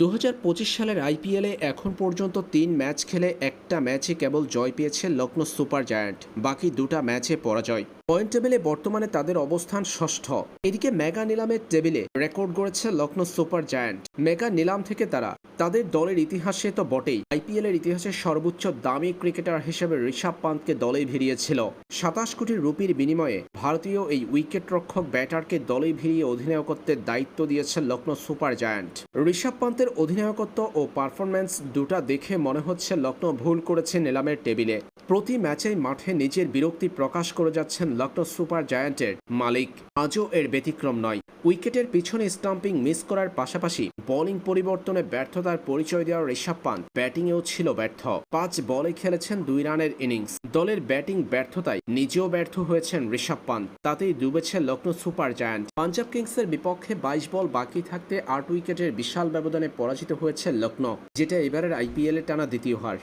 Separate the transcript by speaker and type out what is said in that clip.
Speaker 1: দু হাজার পঁচিশ সালের আইপিএলে এখন পর্যন্ত তিন ম্যাচ খেলে একটা ম্যাচে কেবল জয় পেয়েছে লখনৌ সুপার জায়ান্ট, বাকি দুটা ম্যাচে পরাজয়। পয়েন্ট টেবিলে বর্তমানে তাদের অবস্থান ষষ্ঠ। এদিকে মেগা নিলামের টেবিলে রেকর্ড গড়েছে লখনৌ সুপার জায়ান্ট। মেগা নিলাম থেকে তারা, তাদের দলের ইতিহাসে তো বটেই। আইপিএল এর ইতিহাসে সর্বোচ্চ দামি ক্রিকেটার হিসেবে ঋষভ পান্তকে দলে ভিড়িয়েছিল। সাতাশ কোটি রুপির বিনিময়ে ভারতীয় এই উইকেট রক্ষক ব্যাটারকে দলে ভিড়িয়ে অধিনায়কত্বের দায়িত্ব দিয়েছে লখনৌ সুপার জায়ান্ট। ঋষভ পান্তের অধিনায়কত্ব ও পারফরম্যান্স দুটা দেখে মনে হচ্ছে লক্ষ্ণ ভুল করেছে নিলামের টেবিলে। প্রতি ম্যাচেই মাঠে নিজের বিরক্তি প্রকাশ করে যাচ্ছেন লক্ষ্ণ সুপার জায়ান্টের মালিক। আজও এর ব্যতিক্রম নয়। উইকেটের পিছনে স্টাম্পিং মিস করার পাশাপাশি বোলিং পরিবর্তনে ব্যর্থতার পরিচয় দেওয়া ঋষভ পান্ত ব্যাটিংয়েও ছিল ব্যর্থ। পাঁচ বলে খেলেছেন দুই রানের ইনিংস। দলের ব্যাটিং ব্যর্থতায় নিজেও ব্যর্থ হয়েছেন ঋষভ পান্ত তাতেই ডুবেছে লখনৌ সুপার জায়ান্ট। পাঞ্জাব কিংসের বিপক্ষে বাইশ বল বাকি থাকতে আট উইকেটের বিশাল ব্যবধানে পরাজিত হয়েছে লখনৌ যেটা এবারের আইপিএল টানা দ্বিতীয় হার।